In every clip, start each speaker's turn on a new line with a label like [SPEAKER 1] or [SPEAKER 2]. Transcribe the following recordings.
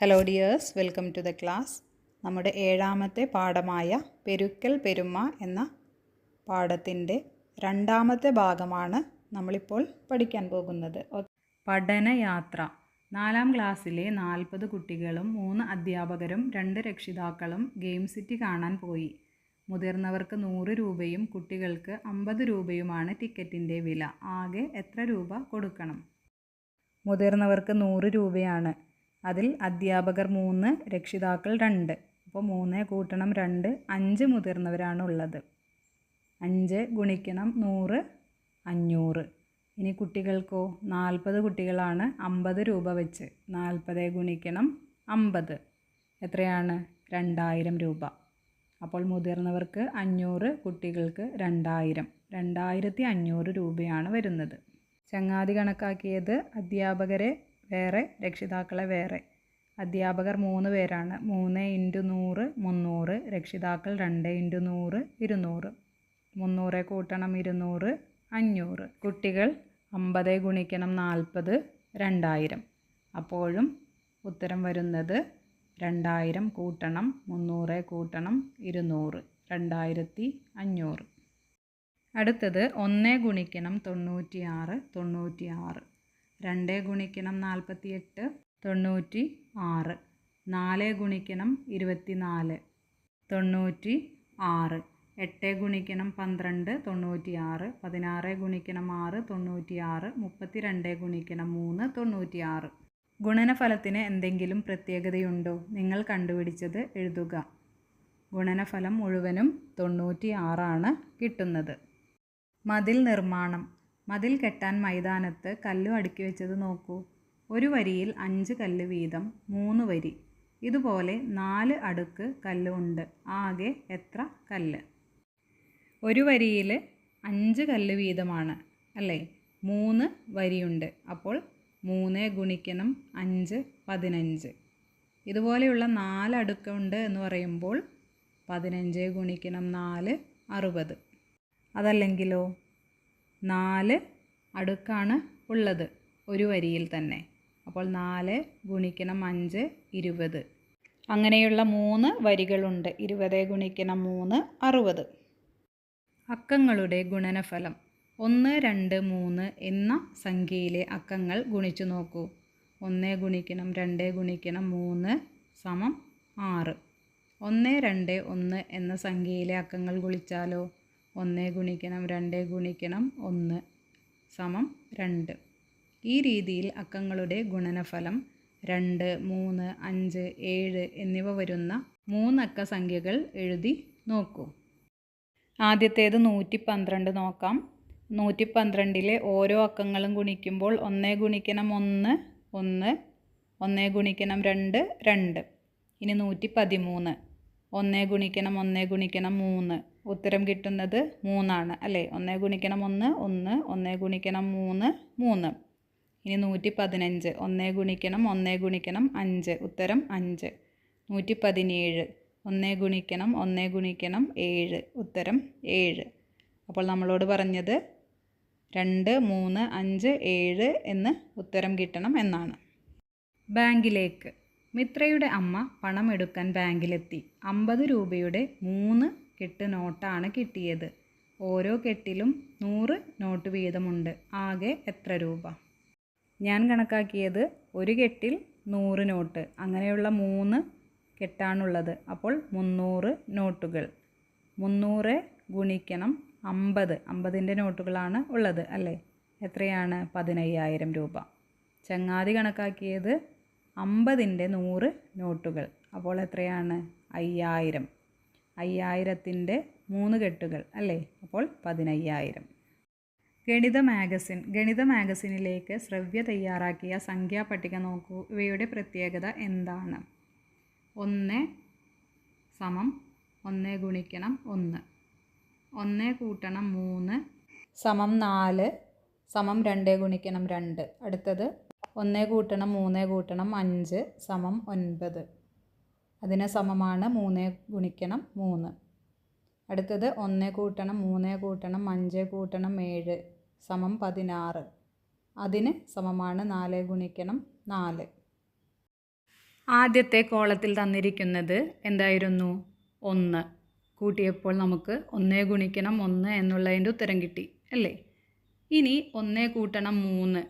[SPEAKER 1] Hello dears welcome to the class നമ്മുടെ ഏഴാമത്തെ പാഠമായ പെരുക്കൽ പെരുമ എന്ന പാഠത്തിന്റെ രണ്ടാമത്തെ ഭാഗമാണ് നമ്മളിപ്പോൾ പഠിക്കാൻ പോകുന്നത്. പഠനയാത്ര. നാലാം ക്ലാസ്സിലെ നാൽപ്പത് കുട്ടികളും മൂന്ന് അധ്യാപകരും രണ്ട് രക്ഷിതാക്കളും ഗെയിം സിറ്റി കാണാൻ പോയി. മുതിർന്നവർക്ക് നൂറ് രൂപയും കുട്ടികൾക്ക് അമ്പത് രൂപയുമാണ് ടിക്കറ്റിന്റെ വില. ആകെ എത്ര രൂപ കൊടുക്കണം? മുതിർന്നവർക്ക് നൂറ് രൂപയാണ്. അതിൽ അധ്യാപകർ മൂന്ന് രക്ഷിതാക്കൾ രണ്ട്. അപ്പോൾ മൂന്ന് കൂട്ടണം രണ്ട് അഞ്ച് മുതിർന്നവരാണ് ഉള്ളത് അഞ്ച് ഗുണിക്കണം നൂറ് അഞ്ഞൂറ്. ഇനി കുട്ടികൾക്കോ? നാൽപ്പത് കുട്ടികളാണ് അമ്പത് രൂപ വെച്ച്. നാൽപ്പത് ഗുണിക്കണം അമ്പത്. എത്രയാണ്? രണ്ടായിരം രൂപ. അപ്പോൾ മുതിർന്നവർക്ക് അഞ്ഞൂറ് കുട്ടികൾക്ക് രണ്ടായിരം. രണ്ടായിരത്തി അഞ്ഞൂറ് രൂപയാണ് വരുന്നത്. ചങ്ങാതി കണക്കാക്കിയത് അധ്യാപകരെ വേറെ രക്ഷിതാക്കളെ വേറെ. അധ്യാപകർ മൂന്ന് പേരാണ്. മൂന്ന് ഇന്റു നൂറ് മുന്നൂറ്. രക്ഷിതാക്കൾ രണ്ട് ഇന്റു നൂറ് ഇരുന്നൂറ്. മുന്നൂറെ കൂട്ടണം ഇരുന്നൂറ് അഞ്ഞൂറ്. കുട്ടികൾ അമ്പത് ഗുണിക്കണം നാൽപ്പത് രണ്ടായിരം. അപ്പോഴും ഉത്തരം വരുന്നത് രണ്ടായിരം കൂട്ടണം മുന്നൂറ് കൂട്ടണം ഇരുന്നൂറ്. രണ്ടായിരത്തി അഞ്ഞൂറ്. അടുത്തത് ഒന്ന് ഗുണിക്കണം തൊണ്ണൂറ്റിയാറ് തൊണ്ണൂറ്റിയാറ്. രണ്ട് ഗുണിക്കണം നാൽപ്പത്തിയെട്ട് തൊണ്ണൂറ്റി ആറ്. നാല് ഗുണിക്കണം ഇരുപത്തിനാല് തൊണ്ണൂറ്റി ആറ്. എട്ട് ഗുണിക്കണം പന്ത്രണ്ട് തൊണ്ണൂറ്റി ആറ്. പതിനാറ് ഗുണിക്കണം ആറ് തൊണ്ണൂറ്റി ആറ്. മുപ്പത്തി രണ്ട് ഗുണിക്കണം മൂന്ന് തൊണ്ണൂറ്റി ആറ്. ഗുണനഫലത്തിന് എന്തെങ്കിലും പ്രത്യേകതയുണ്ടോ? നിങ്ങൾ കണ്ടുപിടിച്ചത് എഴുതുക. ഗുണനഫലം മുഴുവനും തൊണ്ണൂറ്റി ആറാണ് കിട്ടുന്നത്. മതിൽ നിർമ്മാണം. മതിൽ കെട്ടാൻ മൈതാനത്ത് കല്ലു അടുക്കി വെച്ചത് നോക്കൂ. ഒരു വരിയിൽ അഞ്ച് കല്ല് വീതം മൂന്ന് വരി. ഇതുപോലെ നാല് അടുക്ക് കല്ലുണ്ട് ആകെ എത്ര കല്ല്? ഒരു വരിയിൽ അഞ്ച് കല്ല് വീതമാണ് അല്ലേ? മൂന്ന് വരിയുണ്ട്. അപ്പോൾ മൂന്ന് ഗുണിക്കണം അഞ്ച് പതിനഞ്ച്. ഇതുപോലെയുള്ള നാല് അടുക്കുണ്ട് എന്ന് പറയുമ്പോൾ പതിനഞ്ച് ഗുണിക്കണം നാല് അറുപത്. അതല്ലെങ്കിലോ? നാല് അടുക്കാണ് ഉള്ളത്. ഒരു വരിയിൽ തന്നെ. അപ്പോൾ നാല് ഗുണിക്കണം അഞ്ച് ഇരുപത്. അങ്ങനെയുള്ള മൂന്ന് വരികളുണ്ട്. ഇരുപത് ഗുണിക്കണം മൂന്ന് അറുപത്. അക്കങ്ങളുടെ ഗുണനഫലം. ഒന്ന് രണ്ട് മൂന്ന് എന്ന സംഖ്യയിലെ അക്കങ്ങൾ ഗുണിച്ചു നോക്കൂ. ഒന്ന് ഗുണിക്കണം രണ്ട് ഗുണിക്കണം മൂന്ന് സമം ആറ്. ഒന്ന് രണ്ട് ഒന്ന് എന്ന സംഖ്യയിലെ അക്കങ്ങൾ ഗുണിച്ചാലോ? ഒന്ന് ഗുണിക്കണം രണ്ട് ഗുണിക്കണം ഒന്ന് സമം രണ്ട്. ഈ രീതിയിൽ അക്കങ്ങളുടെ ഗുണനഫലം രണ്ട് മൂന്ന് അഞ്ച് ഏഴ് എന്നിവ വരുന്ന മൂന്നക്ക സംഖ്യകൾ എഴുതി നോക്കൂ. ആദ്യത്തേത് നൂറ്റി പന്ത്രണ്ട് നോക്കാം. നൂറ്റി പന്ത്രണ്ടിലെ ഓരോ അക്കങ്ങളും ഗുണിക്കുമ്പോൾ ഒന്ന് ഗുണിക്കണം ഒന്ന് ഒന്ന് ഒന്ന് ഗുണിക്കണം രണ്ട് രണ്ട്. ഇനി നൂറ്റി പതിമൂന്ന് ഒന്ന് ഗുണിക്കണം ഒന്ന് ഗുണിക്കണം മൂന്ന്. ഉത്തരം കിട്ടുന്നത് മൂന്നാണ് അല്ലേ? ഒന്ന് ഗുണിക്കണം ഒന്ന് ഒന്ന് ഒന്ന് ഗുണിക്കണം മൂന്ന് മൂന്ന്. ഇനി നൂറ്റി പതിനഞ്ച് ഒന്ന് ഗുണിക്കണം ഒന്ന് ഗുണിക്കണം അഞ്ച് ഉത്തരം അഞ്ച്. നൂറ്റി പതിനേഴ് ഒന്ന് ഗുണിക്കണം ഒന്ന് ഗുണിക്കണം ഏഴ് ഉത്തരം ഏഴ്. അപ്പോൾ നമ്മളോട് പറഞ്ഞത് രണ്ട് മൂന്ന് അഞ്ച് ഏഴ് എന്ന് ഉത്തരം കിട്ടണം എന്നാണ്. ബാങ്കിലേക്ക്. മിത്രയുടെ അമ്മ പണം എടുക്കാൻ ബാങ്കിലെത്തി. അമ്പത് രൂപയുടെ മൂന്ന് കെട്ട് നോട്ടാണ് കിട്ടിയത്. ഓരോ കെട്ടിലും നൂറ് നോട്ട് വീതമുണ്ട്. ആകെ എത്ര രൂപ? ഞാൻ കണക്കാക്കിയത് ഒരു കെട്ടിൽ നൂറ് നോട്ട്. അങ്ങനെയുള്ള മൂന്ന് കെട്ടാണുള്ളത്. അപ്പോൾ മുന്നൂറ് നോട്ടുകൾ. മുന്നൂറ് ഗുണിക്കണം അമ്പത്. അമ്പതിന്റെ നോട്ടുകളാണ് ഉള്ളത് അല്ലേ? എത്രയാണ്? പതിനയ്യായിരം രൂപ. ചങ്ങാതി കണക്കാക്കിയത് അമ്പതിന്റെ നൂറ് നോട്ടുകൾ. അപ്പോൾ എത്രയാണ്? അയ്യായിരം. അയ്യായിരത്തിന്റെ മൂന്ന് കെട്ടുകൾ അല്ലേ? അപ്പോൾ പതിനയ്യായിരം. ഗണിത മാഗസിൻ. ഗണിത മാഗസിനിലേക്ക് ശ്രവ്യ തയ്യാറാക്കിയ സംഖ്യാപട്ടിക നോക്കൂ. ഇവയുടെ പ്രത്യേകത എന്താണ്? ഒന്ന് സമം ഒന്ന് ഗുണിക്കണം ഒന്ന്. ഒന്ന് കൂട്ടണം മൂന്ന് സമം നാല് സമം രണ്ട് ഗുണിക്കണം രണ്ട്. അടുത്തത് ഒന്ന് കൂട്ടണം മൂന്ന് കൂട്ടണം അഞ്ച് സമം ഒൻപത്. അതിന് സമമാണ് മൂന്ന് ഗുണിക്കണം മൂന്ന്. അടുത്തത് ഒന്ന് കൂട്ടണം മൂന്ന് കൂട്ടണം അഞ്ച് കൂട്ടണം ഏഴ് സമം പതിനാറ്. അതിന് സമമാണ് നാല് ഗുണിക്കണം നാല്. ആദ്യത്തെ കോളത്തിൽ തന്നിരിക്കുന്നത് എന്തായിരുന്നു? ഒന്ന്. കൂട്ടിയപ്പോൾ നമുക്ക് ഒന്നേ ഗുണിക്കണം ഒന്ന് എന്നുള്ളതിന്റെ ഉത്തരം കിട്ടി അല്ലേ? ഇനി ഒന്നേ കൂട്ടണം മൂന്ന്.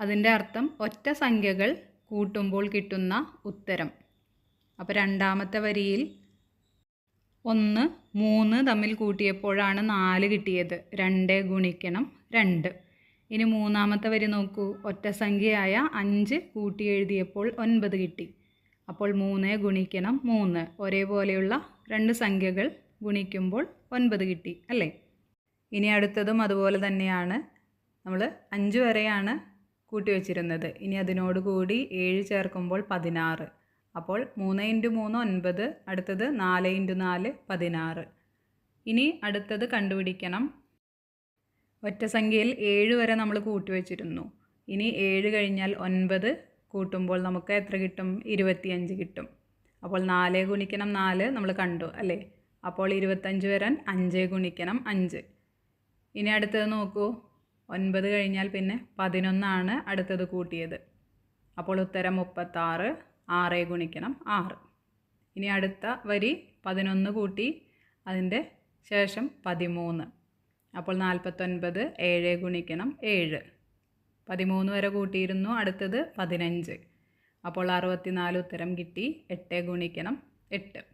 [SPEAKER 1] അതിന്റെ അർത്ഥം ഒറ്റ സംഖ്യകൾ കൂട്ടുമ്പോൾ കിട്ടുന്ന ഉത്തരം. അപ്പോൾ രണ്ടാമത്തെ വരിയിൽ ഒന്ന് മൂന്ന് തമ്മിൽ കൂട്ടിയപ്പോഴാണ് നാല് കിട്ടിയത്. രണ്ട് ഗുണിക്കണം രണ്ട്. ഇനി മൂന്നാമത്തെ വരി നോക്കൂ. ഒറ്റ സംഖ്യയായ അഞ്ച് കൂട്ടി എഴുതിയപ്പോൾ ഒൻപത് കിട്ടി. അപ്പോൾ മൂന്ന് ഗുണിക്കണം മൂന്ന്. ഒരേപോലെയുള്ള രണ്ട് സംഖ്യകൾ ഗുണിക്കുമ്പോൾ ഒൻപത് കിട്ടി അല്ലേ? ഇനി അടുത്തതും അതുപോലെ തന്നെയാണ്. നമ്മൾ അഞ്ച് വരെയാണ് കൂട്ടി വച്ചിരുന്നത്. ഇനി അതിനോട് കൂടി ഏഴ് ചേർക്കുമ്പോൾ പതിനാറ്. അപ്പോൾ മൂന്ന് ഇന്റു മൂന്ന് ഒൻപത് അടുത്തത് നാല് ഇന്റു നാല് പതിനാറ്. ഇനി അടുത്തത് കണ്ടുപിടിക്കണം. ഒറ്റ സംഖ്യയിൽ ഏഴ് വരെ നമ്മൾ കൂട്ടിവെച്ചിരുന്നു ഇനി ഏഴ് കഴിഞ്ഞാൽ ഒൻപത് കൂട്ടുമ്പോൾ നമുക്ക് എത്ര കിട്ടും? ഇരുപത്തിയഞ്ച് കിട്ടും. അപ്പോൾ നാല് ഗുണിക്കണം നാല് നമ്മൾ കണ്ടു അല്ലേ? അപ്പോൾ ഇരുപത്തഞ്ച് വരാൻ അഞ്ച് ഗുണിക്കണം അഞ്ച്. ഇനി അടുത്തത് നോക്കൂ. ഒൻപത് കഴിഞ്ഞാൽ പിന്നെ പതിനൊന്നാണ് അടുത്തത് കൂട്ടിയത്. അപ്പോൾ ഉത്തരം മുപ്പത്താറ്. ആറ് ഗുണിക്കണം ആറ്. ഇനി അടുത്ത വരി പതിനൊന്ന് കൂട്ടി അതിന്റെ ശേഷം പതിമൂന്ന്. അപ്പോൾ നാൽപ്പത്തൊൻപത് ഏഴ് ഗുണിക്കണം ഏഴ്. പതിമൂന്ന് വരെ കൂട്ടിയിരുന്നു അടുത്തത് പതിനഞ്ച്. അപ്പോൾ അറുപത്തിനാല് ഉത്തരം കിട്ടി എട്ട് ഗുണിക്കണം എട്ട്.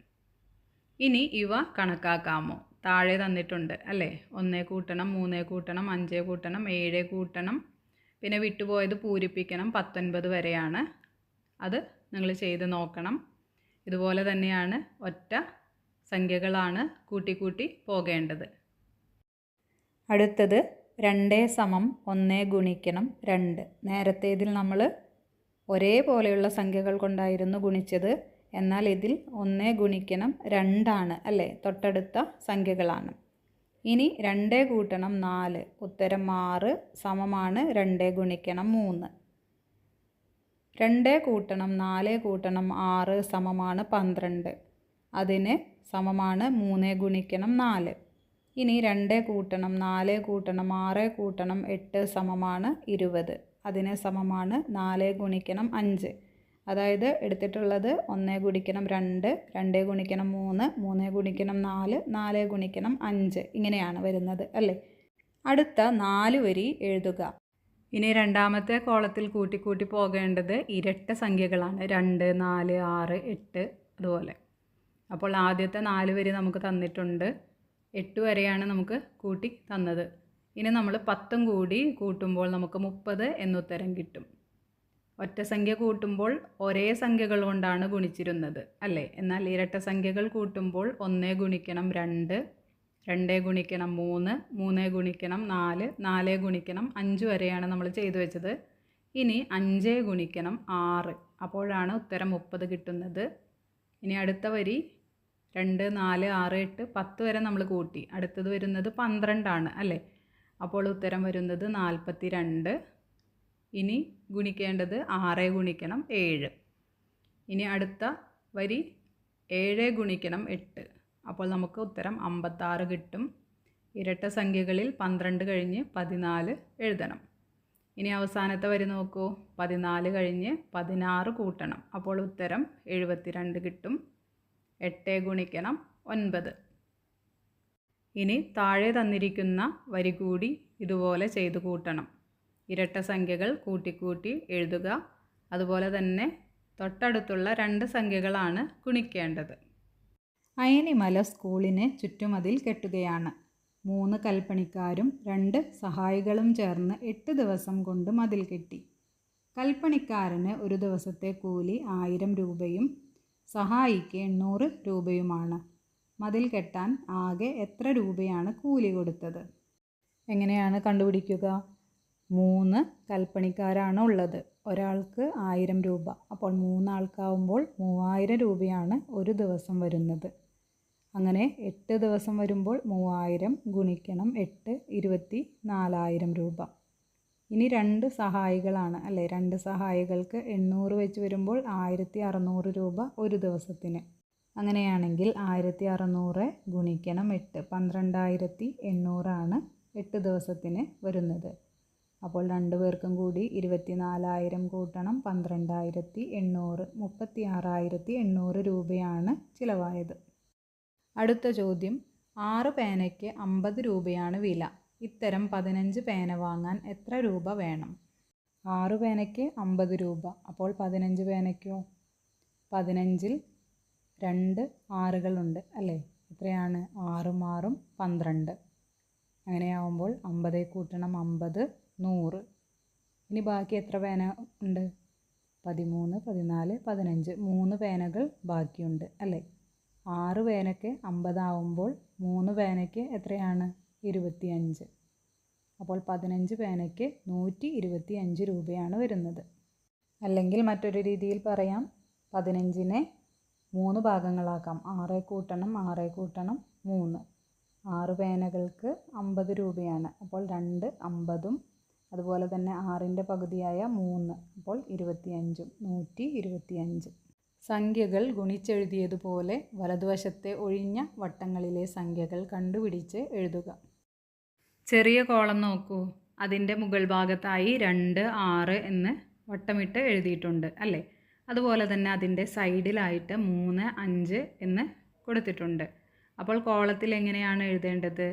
[SPEAKER 1] ഇനി ഇവ കണക്കാക്കാമോ? താഴെ തന്നിട്ടുണ്ട് അല്ലേ? ഒന്നേ കൂട്ടണം മൂന്നേ കൂട്ടണം അഞ്ചേ കൂട്ടണം ഏഴ് കൂട്ടണം. പിന്നെ വിട്ടുപോയത് പൂരിപ്പിക്കണം പത്തൊൻപത് വരെയാണ്. അത് നിങ്ങൾ ചെയ്ത് നോക്കണം. ഇതുപോലെ തന്നെയാണ് ഒറ്റ സംഖ്യകളാണ് കൂട്ടിക്കൂട്ടി പോകേണ്ടത്. അടുത്തത് രണ്ടേ സമം ഒന്നേ ഗുണിക്കണം രണ്ട്. നേരത്തേതിൽ നമ്മൾ ഒരേപോലെയുള്ള സംഖ്യകൾ കൊണ്ടായിരുന്നു ഗുണിച്ചത്. എന്നാൽ ഇതിൽ ഒന്നേ ഗുണിക്കണം രണ്ടാണ് അല്ലേ? തൊട്ടടുത്ത സംഖ്യകളാണ്. ഇനി രണ്ടേ കൂട്ടണം നാല്. ഉത്തരം ആറ് സമമാണ് രണ്ടേ ഗുണിക്കണം മൂന്ന്. രണ്ടേ കൂട്ടണം നാല് കൂട്ടണം ആറ് സമമാണ് പന്ത്രണ്ട്. അതിന് സമമാണ് മൂന്ന് ഗുണിക്കണം നാല്. ഇനി രണ്ട് കൂട്ടണം നാല് കൂട്ടണം ആറ് കൂട്ടണം എട്ട് സമമാണ് ഇരുപത്. അതിന് സമമാണ് നാല് ഗുണിക്കണം അഞ്ച്. അതായത് എടുത്തിട്ടുള്ളത് ഒന്ന് ഗുണിക്കണം രണ്ട് രണ്ട് ഗുണിക്കണം മൂന്ന് മൂന്ന് ഗുണിക്കണം നാല് നാല് ഗുണിക്കണം അഞ്ച്. ഇങ്ങനെയാണ് വരുന്നത് അല്ലേ? അടുത്ത നാല് വരി എഴുതുക. ഇനി രണ്ടാമത്തെ കോളത്തിൽ കൂട്ടി കൂട്ടി പോകേണ്ടത് ഇരട്ട സംഖ്യകളാണ്. രണ്ട് നാല് ആറ് എട്ട് അതുപോലെ. അപ്പോൾ ആദ്യത്തെ നാല് വരി നമുക്ക് തന്നിട്ടുണ്ട്. എട്ട് വരെയാണ് നമുക്ക് കൂട്ടി തന്നത്. ഇനി നമ്മൾ പത്തും കൂടി കൂട്ടുമ്പോൾ നമുക്ക് മുപ്പത് എന്നുത്തരം കിട്ടും. ഒറ്റ സംഖ്യ കൂട്ടുമ്പോൾ ഒരേ സംഖ്യകൾ കൊണ്ടാണ് ഗുണിച്ചിരുന്നത് അല്ലേ? എന്നാൽ ഇരട്ട സംഖ്യകൾ കൂട്ടുമ്പോൾ ഒന്നേ ഗുണിക്കണം രണ്ട്. രണ്ടേ ഗുണിക്കണം മൂന്ന് മൂന്നേ ഗുണിക്കണം നാല് നാലേ ഗുണിക്കണം അഞ്ച് വരെയാണ് നമ്മൾ ചെയ്തു വെച്ചത്. ഇനി അഞ്ചേ ഗുണിക്കണം ആറ്. അപ്പോഴാണ് ഉത്തരം മുപ്പത് കിട്ടുന്നത്. ഇനി അടുത്ത വരി രണ്ട് നാല് ആറ് എട്ട് പത്ത് വരെ നമ്മൾ കൂട്ടി. അടുത്തത് വരുന്നത് പന്ത്രണ്ടാണ് അല്ലേ? അപ്പോൾ ഉത്തരം വരുന്നത് നാൽപ്പത്തി രണ്ട് ഇനി ഗുണിക്കേണ്ടത് ആറ് ഗുണിക്കണം ഏഴ്. ഇനി അടുത്ത വരി ഏഴ് ഗുണിക്കണം എട്ട്. അപ്പോൾ നമുക്ക് ഉത്തരം അമ്പത്താറ് കിട്ടും. ഇരട്ട സംഖ്യകളിൽ പന്ത്രണ്ട് കഴിഞ്ഞ് പതിനാല് എഴുതണം. ഇനി അവസാനത്തെ വരി നോക്കൂ. പതിനാല് കഴിഞ്ഞ് പതിനാറ് കൂട്ടണം. അപ്പോൾ ഉത്തരം എഴുപത്തിരണ്ട് കിട്ടും. എട്ട് ഗുണിക്കണം ഒൻപത്. ഇനി താഴെ തന്നിരിക്കുന്ന വരി കൂടി ഇതുപോലെ ചെയ്തു കൂട്ടണം. ഇരട്ട സംഖ്യകൾ കൂട്ടിക്കൂട്ടി എഴുതുക. അതുപോലെ തന്നെ തൊട്ടടുത്തുള്ള രണ്ട് സംഖ്യകളാണ് ഗുണിക്കേണ്ടത്. അയനിമല സ്കൂളിന് ചുറ്റുമതിൽ കെട്ടുകയാണ്. മൂന്ന് കൽപ്പണിക്കാരും രണ്ട് സഹായികളും ചേർന്ന് എട്ട് ദിവസം കൊണ്ട് മതിൽ കെട്ടി. കൽപ്പണിക്കാരന് ഒരു ദിവസത്തെ കൂലി ആയിരം രൂപയും സഹായിക്ക് എണ്ണൂറ് രൂപയുമാണ്. മതിൽ കെട്ടാൻ ആകെ എത്ര രൂപയാണ് കൂലി കൊടുത്തത്? എങ്ങനെയാണ് കണ്ടുപിടിക്കുക? മൂന്ന് കൽപ്പണിക്കാരാണ് ഉള്ളത്. ഒരാൾക്ക് ആയിരം രൂപ. അപ്പോൾ മൂന്നാൾക്കാവുമ്പോൾ മൂവായിരം രൂപയാണ് ഒരു ദിവസം വരുന്നത്. അങ്ങനെ എട്ട് ദിവസം വരുമ്പോൾ മൂവായിരം ഗുണിക്കണം എട്ട് ഇരുപത്തി നാലായിരം രൂപ. ഇനി രണ്ട് സഹായികളാണ് അല്ലേ? രണ്ട് സഹായികൾക്ക് എണ്ണൂറ് വെച്ച് വരുമ്പോൾ ആയിരത്തി അറുന്നൂറ് രൂപ ഒരു ദിവസത്തിന്. അങ്ങനെയാണെങ്കിൽ ആയിരത്തി അറുന്നൂറ് ഗുണിക്കണം എട്ട് പന്ത്രണ്ടായിരത്തി എണ്ണൂറാണ് എട്ട് ദിവസത്തിന് വരുന്നത്. അപ്പോൾ രണ്ട് പേർക്കും കൂടി ഇരുപത്തിനാലായിരം കൂട്ടണം പന്ത്രണ്ടായിരത്തി എണ്ണൂറ് മുപ്പത്തി ആറായിരത്തി എണ്ണൂറ് രൂപയാണ് ചിലവായത്. അടുത്ത ചോദ്യം. ആറ് പേനയ്ക്ക് അമ്പത് രൂപയാണ് വില. ഇത്തരം പതിനഞ്ച് പേന വാങ്ങാൻ എത്ര രൂപ വേണം? ആറ് പേനയ്ക്ക് അമ്പത് രൂപ. അപ്പോൾ പതിനഞ്ച് പേനയ്ക്കോ? പതിനഞ്ചിൽ രണ്ട് ആറുകളുണ്ട് അല്ലേ? എത്രയാണ്? ആറും ആറും പന്ത്രണ്ട്. അങ്ങനെയാവുമ്പോൾ അമ്പതേ കൂട്ടണം അമ്പത് നൂറ്. ഇനി ബാക്കി എത്ര പേന ഉണ്ട്? പതിമൂന്ന് പതിനാല് പതിനഞ്ച്. മൂന്ന് പേനകൾ ബാക്കിയുണ്ട് അല്ലേ? ആറ് പേനയ്ക്ക് അമ്പതാവുമ്പോൾ മൂന്ന് പേനയ്ക്ക് എത്രയാണ്? ഇരുപത്തിയഞ്ച്. അപ്പോൾ പതിനഞ്ച് പേനയ്ക്ക് നൂറ്റി ഇരുപത്തി അഞ്ച് രൂപയാണ് വരുന്നത്. അല്ലെങ്കിൽ മറ്റൊരു രീതിയിൽ പറയാം പതിനഞ്ചിനെ മൂന്ന് ഭാഗങ്ങളാക്കാം. ആറ് കൂട്ടണം ആറ് കൂട്ടണം മൂന്ന്. ആറ് പേനകൾക്ക് അമ്പത് രൂപയാണ്. അപ്പോൾ രണ്ട് അമ്പതും അതുപോലെ തന്നെ ആറിന്റെ പകുതിയായ മൂന്ന്. അപ്പോൾ ഇരുപത്തിയഞ്ചും നൂറ്റി ഇരുപത്തിയഞ്ച്. സംഖ്യകൾ ഗുണിച്ചെഴുതിയതുപോലെ വലതുവശത്തെ ഒഴിഞ്ഞ വട്ടങ്ങളിലെ സംഖ്യകൾ കണ്ടുപിടിച്ച് എഴുതുക. ചെറിയ കോളം നോക്കൂ. അതിന്റെ മുകൾ ഭാഗത്തായി രണ്ട് ആറ് എന്ന് വട്ടമിട്ട് എഴുതിയിട്ടുണ്ട് അല്ലേ? അതുപോലെ തന്നെ അതിന്റെ സൈഡിലായിട്ട് മൂന്ന് അഞ്ച് എന്ന് കൊടുത്തിട്ടുണ്ട്. അപ്പോൾ കോളത്തിൽ എങ്ങനെയാണ് എഴുതേണ്ടത്?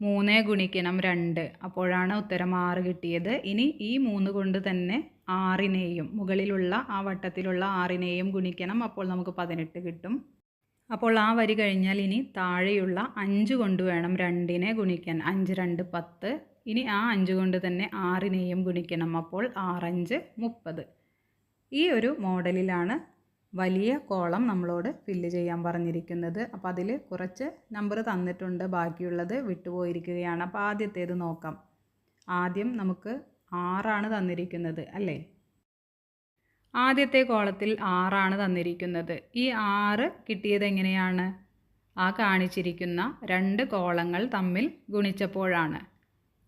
[SPEAKER 1] മൂന്ന് ഗുണിക്കണം രണ്ട്. അപ്പോഴാണ് ഉത്തരം ആറ് കിട്ടിയത്. ഇനി ഈ മൂന്ന് കൊണ്ട് തന്നെ ആറിനെയും മുകളിലുള്ള ആ വട്ടത്തിലുള്ള ആറിനെയും ഗുണിക്കണം. അപ്പോൾ നമുക്ക് പതിനെട്ട് കിട്ടും. അപ്പോൾ ആ വരി കഴിഞ്ഞാൽ ഇനി താഴെയുള്ള അഞ്ച് കൊണ്ട് വേണം രണ്ടിനെ ഗുണിക്കാൻ. അഞ്ച് രണ്ട് പത്ത്. ഇനി ആ അഞ്ച് കൊണ്ട് തന്നെ ആറിനെയും ഗുണിക്കണം. അപ്പോൾ ആറഞ്ച് മുപ്പത്. ഈ ഒരു മോഡലിലാണ് വലിയ കോളം നമ്മളോട് ഫില്ല് ചെയ്യാൻ പറഞ്ഞിരിക്കുന്നത്. അപ്പോൾ അതിൽ കുറച്ച് നമ്പർ തന്നിട്ടുണ്ട്. ബാക്കിയുള്ളത് വിട്ടുപോയിരിക്കുകയാണ്. അപ്പോൾ ആദ്യത്തേത് നോക്കാം. ആദ്യം നമുക്ക് ആറാണ് തന്നിരിക്കുന്നത് അല്ലേ? ആദ്യത്തെ കോളത്തിൽ ആറാണ് തന്നിരിക്കുന്നത്. ഈ ആറ് കിട്ടിയത് എങ്ങനെയാണ്? ആ കാണിച്ചിരിക്കുന്ന രണ്ട് കോളങ്ങൾ തമ്മിൽ ഗുണിച്ചപ്പോഴാണ്.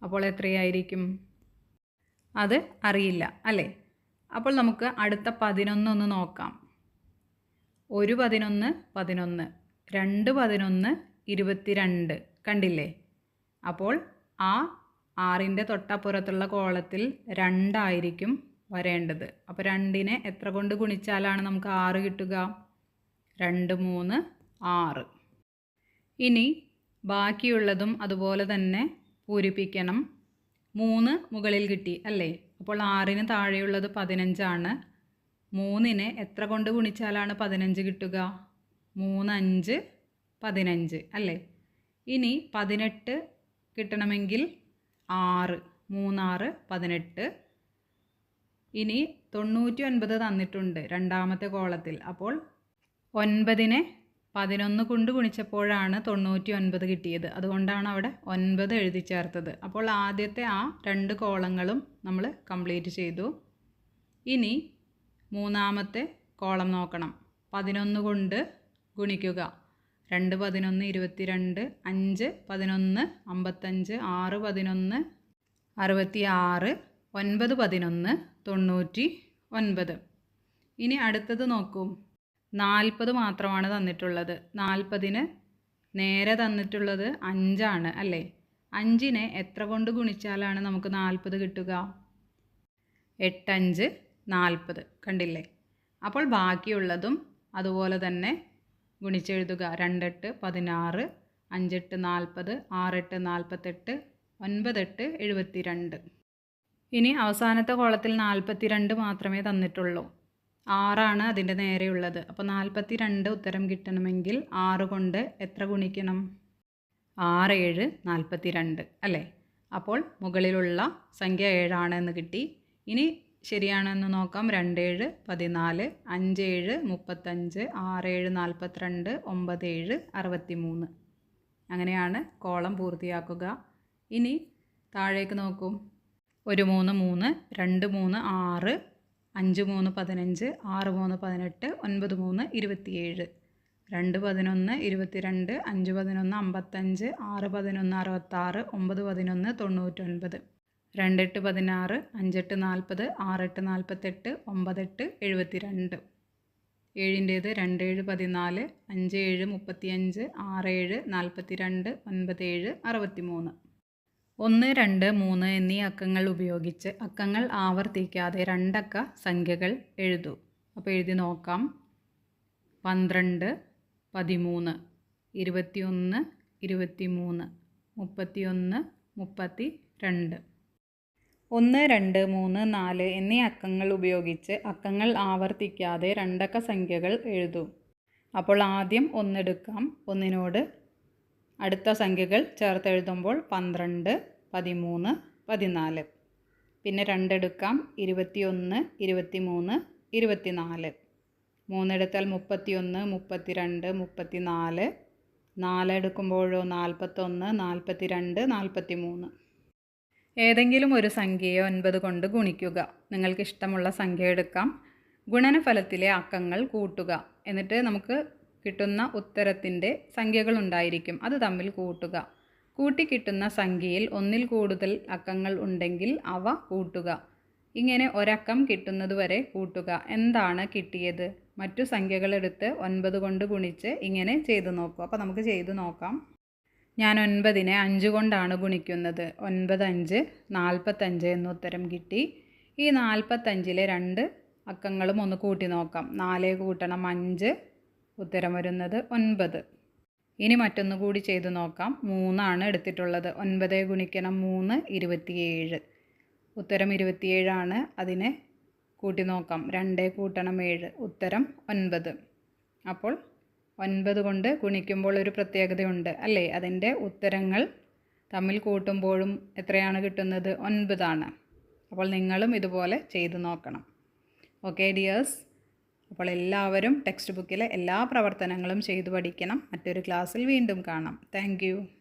[SPEAKER 1] അപ്പോൾ എത്രയായിരിക്കും? അത് അറിയില്ല അല്ലേ? അപ്പോൾ നമുക്ക് അടുത്ത പതിനൊന്നൊന്ന് നോക്കാം. ഒരു പതിനൊന്ന് പതിനൊന്ന്. രണ്ട് പതിനൊന്ന് ഇരുപത്തിരണ്ട്. കണ്ടില്ലേ? അപ്പോൾ ആ ആറിന്റെ തൊട്ടപ്പുറത്തുള്ള കോളത്തിൽ രണ്ടായിരിക്കും വരേണ്ടത്. അപ്പോൾ രണ്ടിനെ എത്ര കൊണ്ട് ഗുണിച്ചാലാണ് നമുക്ക് ആറ് കിട്ടുക? രണ്ട് മൂന്ന് ആറ്. ഇനി ബാക്കിയുള്ളതും അതുപോലെ തന്നെ പൂരിപ്പിക്കണം. മൂന്ന് മുകളിൽ കിട്ടി അല്ലേ? അപ്പോൾ ആറിന് താഴെയുള്ളത് പതിനഞ്ചാണ്. മൂന്നിനെ എത്ര കൊണ്ട് ഗുണിച്ചാലാണ് പതിനഞ്ച് കിട്ടുക? മൂന്നഞ്ച് പതിനഞ്ച് അല്ലേ? ഇനി പതിനെട്ട് കിട്ടണമെങ്കിൽ ആറ് മൂന്നാറ് പതിനെട്ട്. ഇനി തൊണ്ണൂറ്റി ഒൻപത് തന്നിട്ടുണ്ട് രണ്ടാമത്തെ കോളത്തിൽ. അപ്പോൾ ഒൻപതിനെ പതിനൊന്ന് കൊണ്ട് ഗുണിച്ചപ്പോഴാണ് തൊണ്ണൂറ്റി ഒൻപത് കിട്ടിയത്. അതുകൊണ്ടാണ് അവിടെ ഒൻപത് എഴുതി ചേർത്തത്. അപ്പോൾ ആദ്യത്തെ ആ രണ്ട് കോളങ്ങളും നമ്മൾ കംപ്ലീറ്റ് ചെയ്തു. ഇനി മൂന്നാമത്തെ കോളം നോക്കണം. പതിനൊന്ന് കൊണ്ട് ഗുണിക്കുക. രണ്ട് പതിനൊന്ന് ഇരുപത്തിരണ്ട് അഞ്ച് പതിനൊന്ന് അമ്പത്തഞ്ച് ആറ് പതിനൊന്ന് അറുപത്തി ആറ് ഒൻപത് പതിനൊന്ന് തൊണ്ണൂറ്റി ഒൻപത്. ഇനി അടുത്തത് നോക്കൂ. നാൽപ്പത് മാത്രമാണ് തന്നിട്ടുള്ളത്. നാൽപ്പതിന് നേരെ തന്നിട്ടുള്ളത് അഞ്ചാണ് അല്ലേ? അഞ്ചിനെ എത്ര കൊണ്ട് ഗുണിച്ചാലാണ് നമുക്ക് നാൽപ്പത് കിട്ടുക? എട്ടഞ്ച് നാൽപ്പത്. കണ്ടില്ലേ? അപ്പോൾ ബാക്കിയുള്ളതും അതുപോലെ തന്നെ ഗുണിച്ചെഴുതുക രണ്ടെട്ട് പതിനാറ് അഞ്ചെട്ട് നാൽപ്പത് ആറെട്ട് നാൽപ്പത്തെട്ട് ഒൻപതെട്ട് എഴുപത്തി രണ്ട് ഇനി അവസാനത്തെ കോളത്തിൽ നാൽപ്പത്തി രണ്ട് മാത്രമേ തന്നിട്ടുള്ളൂ. ആറാണ് അതിന്റെ നേരെയുള്ളത്. അപ്പോൾ നാൽപ്പത്തി രണ്ട് ഉത്തരം കിട്ടണമെങ്കിൽ ആറ് കൊണ്ട് എത്ര ഗുണിക്കണം? ആറ് ഏഴ് നാൽപ്പത്തി രണ്ട് അല്ലേ? അപ്പോൾ മുകളിലുള്ള സംഖ്യ ഏഴാണ് എന്ന് കിട്ടി. ഇനി ശരിയാണെന്ന് നോക്കാം. രണ്ടേഴ് പതിനാല് അഞ്ചേഴ് മുപ്പത്തഞ്ച് ആറേഴ് നാൽപ്പത്തിരണ്ട് ഏഴ് അറുപത്തി മൂന്ന് അങ്ങനെയാണ് കോളം പൂർത്തിയാക്കുക. ഇനി താഴേക്ക് നോക്കും. ഒരു മൂന്ന് മൂന്ന് രണ്ട് മൂന്ന് ആറ് അഞ്ച് മൂന്ന് പതിനഞ്ച് ആറ് മൂന്ന് പതിനെട്ട് ഒൻപത് മൂന്ന് ഇരുപത്തിയേഴ്. രണ്ട് പതിനൊന്ന് ഇരുപത്തിരണ്ട് അഞ്ച് പതിനൊന്ന് അമ്പത്തഞ്ച് ആറ് പതിനൊന്ന് അറുപത്താറ് ഒമ്പത് പതിനൊന്ന് തൊണ്ണൂറ്റൊൻപത്. രണ്ടെട്ട് പതിനാറ് അഞ്ചെട്ട് നാൽപ്പത് ആറെട്ട് നാൽപ്പത്തെട്ട് ഒമ്പതെട്ട് എഴുപത്തി രണ്ട് ഏഴിന്റേത് രണ്ട് ഏഴ് പതിനാല് അഞ്ച് ഏഴ് മുപ്പത്തിയഞ്ച് ആറ് ഏഴ് നാൽപ്പത്തി രണ്ട് ഒൻപത് ഏഴ് അറുപത്തി മൂന്ന് ഒന്ന് രണ്ട് മൂന്ന് എന്നീ അക്കങ്ങൾ ഉപയോഗിച്ച് അക്കങ്ങൾ ആവർത്തിക്കാതെ രണ്ടക്ക സംഖ്യകൾ എഴുതൂ. അപ്പോൾ എഴുതി നോക്കാം. പന്ത്രണ്ട് പതിമൂന്ന് ഇരുപത്തിയൊന്ന് ഇരുപത്തിമൂന്ന് മുപ്പത്തിയൊന്ന് മുപ്പത്തി രണ്ട് ഒന്ന് രണ്ട് മൂന്ന് നാല് എന്നീ അക്കങ്ങൾ ഉപയോഗിച്ച് അക്കങ്ങൾ ആവർത്തിക്കാതെ രണ്ടക്ക സംഖ്യകൾ എഴുതും. അപ്പോൾ ആദ്യം ഒന്നെടുക്കാം. ഒന്നിനോട് അടുത്ത സംഖ്യകൾ ചേർത്തെഴുതുമ്പോൾ പന്ത്രണ്ട് പതിമൂന്ന് പതിനാല്. പിന്നെ രണ്ടെടുക്കാം. ഇരുപത്തിയൊന്ന് ഇരുപത്തിമൂന്ന് ഇരുപത്തിനാല്. മൂന്നെടുത്താൽ മുപ്പത്തിയൊന്ന് മുപ്പത്തിരണ്ട് മുപ്പത്തിനാല്. നാലെടുക്കുമ്പോഴോ നാൽപ്പത്തൊന്ന് നാൽപ്പത്തി രണ്ട് നാൽപ്പത്തി മൂന്ന് ഏതെങ്കിലും ഒരു സംഖ്യയെ ഒൻപത് കൊണ്ട് ഗുണിക്കുക. നിങ്ങൾക്ക് ഇഷ്ടമുള്ള സംഖ്യ എടുക്കാം. ഗുണനഫലത്തിലെ അക്കങ്ങൾ കൂട്ടുക. എന്നിട്ട് നമുക്ക് കിട്ടുന്ന ഉത്തരത്തിന്റെ സംഖ്യകൾ ഉണ്ടായിരിക്കും. അത് തമ്മിൽ കൂട്ടുക. കൂട്ടി കിട്ടുന്ന സംഖ്യയിൽ ഒന്നിൽ കൂടുതൽ അക്കങ്ങൾ ഉണ്ടെങ്കിൽ അവ കൂട്ടുക. ഇങ്ങനെ ഒരക്കം കിട്ടുന്നതുവരെ കൂട്ടുക. എന്താണ് കിട്ടിയത്? മറ്റു സംഖ്യകളെടുത്ത് ഒൻപത് കൊണ്ട് ഗുണിച്ച് ഇങ്ങനെ ചെയ്തു നോക്കുക അപ്പോൾ നമുക്ക് ചെയ്തു നോക്കാം. ഞാൻ ഒൻപതിനെ അഞ്ച് കൊണ്ടാണ് ഗുണിക്കുന്നത്. ഒൻപത് അഞ്ച് നാൽപ്പത്തഞ്ച് എന്ന ഉത്തരം കിട്ടി. ഈ നാൽപ്പത്തഞ്ചിലെ രണ്ട് അക്കങ്ങളും ഒന്ന് കൂട്ടി നോക്കാം. നാല് കൂട്ടണം അഞ്ച് ഉത്തരം വരുന്നത് ഒൻപത്. ഇനി മറ്റൊന്ന് കൂടി ചെയ്ത് നോക്കാം. മൂന്നാണ് എടുത്തിട്ടുള്ളത്. ഒൻപത് ഗുണിക്കണം മൂന്ന് ഇരുപത്തിയേഴ്. ഉത്തരം ഇരുപത്തിയേഴാണ്. അതിനെ കൂട്ടി നോക്കാം. രണ്ട് കൂട്ടണം ഏഴ്. ഉത്തരം ഒൻപത്. അപ്പോൾ ഒൻപത് കൊണ്ട് ഗുണിക്കുമ്പോൾ ഒരു പ്രത്യേകതയുണ്ട് അല്ലേ? അതിന്റെ ഉത്തരങ്ങൾ തമ്മിൽ കൂട്ടുമ്പോഴും എത്രയാണ് കിട്ടുന്നത്? ഒൻപതാണ്. അപ്പോൾ നിങ്ങളും ഇതുപോലെ ചെയ്തു നോക്കണം. ഓക്കെ ഡിയേഴ്സ് അപ്പോൾ എല്ലാവരും ടെക്സ്റ്റ് ബുക്കിലെ എല്ലാ പ്രവർത്തനങ്ങളും ചെയ്തു പഠിക്കണം. മറ്റൊരു ക്ലാസ്സിൽ വീണ്ടും കാണാം. താങ്ക്